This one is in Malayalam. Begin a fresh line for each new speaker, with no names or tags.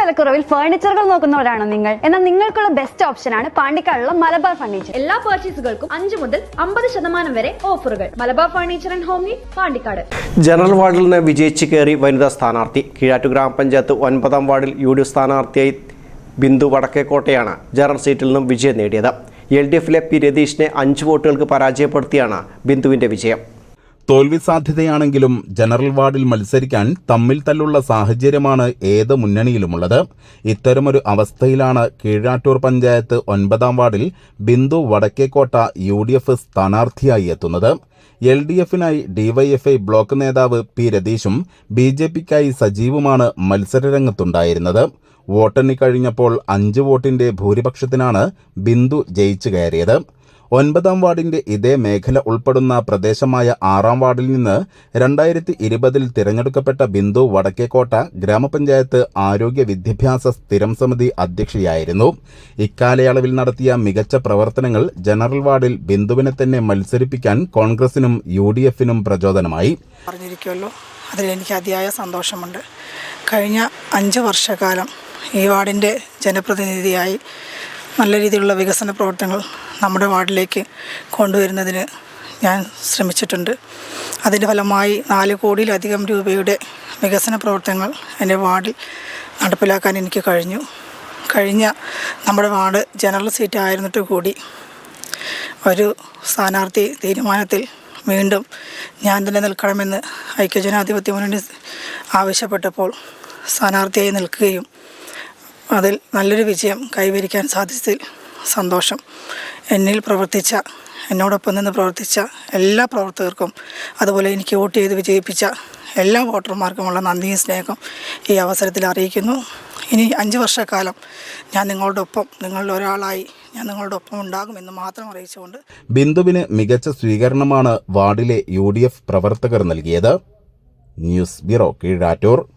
വിലക്കുറവിൽ ഫർണിച്ചറുകൾ നോക്കുന്നവരാണോ നിങ്ങൾ. എന്നാൽ നിങ്ങൾക്കുള്ള ബെസ്റ്റ് ഓപ്ഷൻ ആണ് പാണ്ടിക്കാടുള്ള മലബാർ ഫർണിച്ചർ
എല്ലാ പർച്ചേസുകൾക്കും അഞ്ച് മുതൽ അമ്പത് ശതമാനം വരെ ഓഫറുകൾ Malabar furniture and home need Pandikkad.
General വാർഡിൽ നിന്ന് വിജയിച്ച് കയറി വനിതാ സ്ഥാനാർത്ഥി. കീഴാറ്റു ഗ്രാമപഞ്ചായത്ത് ഒൻപതാം വാർഡിൽ യു ഡി എഫ് സ്ഥാനാർത്ഥിയായി ബിന്ദു വടക്കേക്കോട്ടയാണ് ജനറൽ സീറ്റിൽ നിന്നും വിജയം നേടിയത്. എൽ ഡി എഫിലെ പി രതീഷിനെ അഞ്ച് വോട്ടുകൾക്ക് പരാജയപ്പെടുത്തിയാണ് ബിന്ദുവിന്റെ വിജയം.
തോൽവി സാധ്യതയാണെങ്കിലും ജനറൽ വാർഡിൽ മത്സരിക്കാൻ തമ്മിൽ തല്ലുള്ള സാഹചര്യമാണ് ഏത് മുന്നണിയിലുമുള്ളത്. ഇത്തരമൊരു അവസ്ഥയിലാണ് കീഴാറ്റൂർ പഞ്ചായത്ത് ഒൻപതാം വാർഡിൽ Bindu Vadakkekotta U D F സ്ഥാനാർത്ഥിയായി എത്തുന്നത്. എൽ ഡി എഫിനായി ഡിവൈഎഫ്ഐ ബ്ലോക്ക് നേതാവ് പി രതീഷും ബി ജെ പിക്കായി സജീവുമാണ് മത്സരരംഗത്തുണ്ടായിരുന്നത്. വോട്ടെണ്ണി കഴിഞ്ഞപ്പോൾ അഞ്ച് വോട്ടിന്റെ ഭൂരിപക്ഷത്തിനാണ് ബിന്ദു ജയിച്ചു കയറിയത്. ഒൻപതാം വാർഡിന്റെ ഇതേ മേഖല ഉൾപ്പെടുന്ന പ്രദേശമായ ആറാം വാർഡിൽ നിന്ന് രണ്ടായിരത്തി ഇരുപതിൽ തിരഞ്ഞെടുക്കപ്പെട്ട ബിന്ദു വടക്കേക്കോട്ട ഗ്രാമപഞ്ചായത്ത് ആരോഗ്യ വിദ്യാഭ്യാസ സ്ഥിരം സമിതി അധ്യക്ഷയായിരുന്നു. ഇക്കാലയളവിൽ നടത്തിയ മികച്ച പ്രവർത്തനങ്ങൾ ജനറൽ വാർഡിൽ ബിന്ദുവിനെ തന്നെ മത്സരിപ്പിക്കാൻ കോൺഗ്രസിനും യു ഡി എഫിനും പ്രചോദനമായി
പറഞ്ഞിരിക്കുമല്ലോ അതിയായ സന്തോഷമുണ്ട്. കഴിഞ്ഞ അഞ്ച് വർഷക്കാലം ഈ വാർഡിന്റെ ജനപ്രതിനിധിയായി നല്ല രീതിയിലുള്ള വികസന പ്രവർത്തനങ്ങൾ നമ്മുടെ വാർഡിലേക്ക് കൊണ്ടുവരുന്നതിന് ഞാൻ ശ്രമിച്ചിട്ടുണ്ട്. അതിന്റെ ഫലമായി നാല് കോടിയിലധികം രൂപയുടെ വികസന പ്രവർത്തനങ്ങൾ എന്റെ വാർഡിൽ നടപ്പിലാക്കാൻ എനിക്ക് കഴിഞ്ഞു. കഴിഞ്ഞ നമ്മുടെ വാർഡ് ജനറൽ സീറ്റ് ആയിരുന്നിട്ട് കൂടി ഒരു സ്ഥാനാർത്ഥി തീരുമാനത്തിൽ വീണ്ടും ഞാൻ തന്നെ നിൽക്കണമെന്ന് ഐക്യജനാധിപത്യ മുന്നണി ആവശ്യപ്പെട്ടപ്പോൾ സ്ഥാനാർത്ഥിയായി നിൽക്കുകയും അതിൽ നല്ലൊരു വിജയം കൈവരിക്കാൻ സാധിച്ചതിൽ സന്തോഷം. എന്നിൽ പ്രവർത്തിച്ച എന്നോടൊപ്പം നിന്ന് പ്രവർത്തിച്ച എല്ലാ പ്രവർത്തകർക്കും അതുപോലെ എനിക്ക് വോട്ട് ചെയ്ത് വിജയിപ്പിച്ച എല്ലാ വോട്ടർമാർക്കുമുള്ള നന്ദിയും സ്നേഹം ഈ അവസരത്തിൽ അറിയിക്കുന്നു. ഇനി അഞ്ച് വർഷക്കാലം ഞാൻ നിങ്ങളുടെ ഒപ്പം നിങ്ങളുടെ ഒരാളായി ഞാൻ നിങ്ങളുടെ ഒപ്പം ഉണ്ടാകുമെന്ന് മാത്രം അറിയിച്ചുകൊണ്ട്
ബിന്ദുവിന് മികച്ച സ്വീകരണമാണ് വാർഡിലെ യു പ്രവർത്തകർ നൽകിയത്. News bureau Keezhattoor.